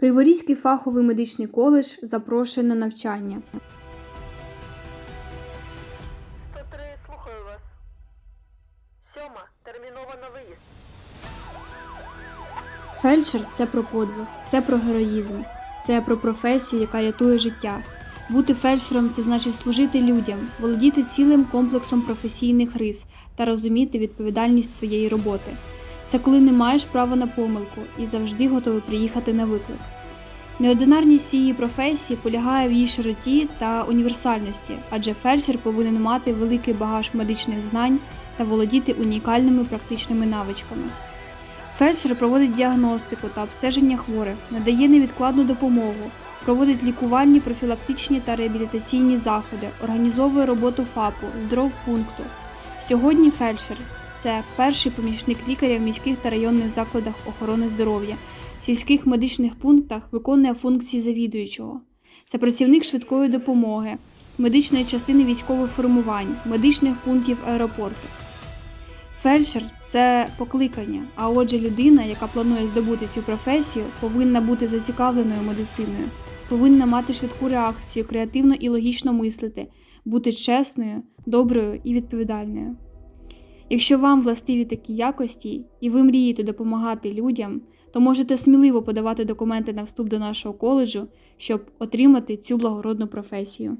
Криворізький фаховий медичний коледж запрошує на навчання. 103, слухаю вас. Сьома, терміново на виїзд. Фельдшер це про подвиг, це про героїзм, це про професію, яка рятує життя. Бути фельдшером це значить служити людям, володіти цілим комплексом професійних рис та розуміти відповідальність своєї роботи. Це коли не маєш права на помилку і завжди готовий приїхати на виклик. Неординарність цієї професії полягає в її широті та універсальності, адже фельдшер повинен мати великий багаж медичних знань та володіти унікальними практичними навичками. Фельдшер проводить діагностику та обстеження хворих, надає невідкладну допомогу, проводить лікувальні, профілактичні та реабілітаційні заходи, організовує роботу ФАПу, здравпункту. Сьогодні фельдшер це перший помічник лікаря в міських та районних закладах охорони здоров'я, сільських медичних пунктах виконує функції завідуючого. Це працівник швидкої допомоги, медичної частини військових формувань, медичних пунктів аеропорту. Фельдшер це покликання, а отже, людина, яка планує здобути цю професію, повинна бути зацікавленою медициною, повинна мати швидку реакцію, креативно і логічно мислити, бути чесною, доброю і відповідальною. Якщо вам властиві такі якості і ви мрієте допомагати людям, то можете сміливо подавати документи на вступ до нашого коледжу, щоб отримати цю благородну професію.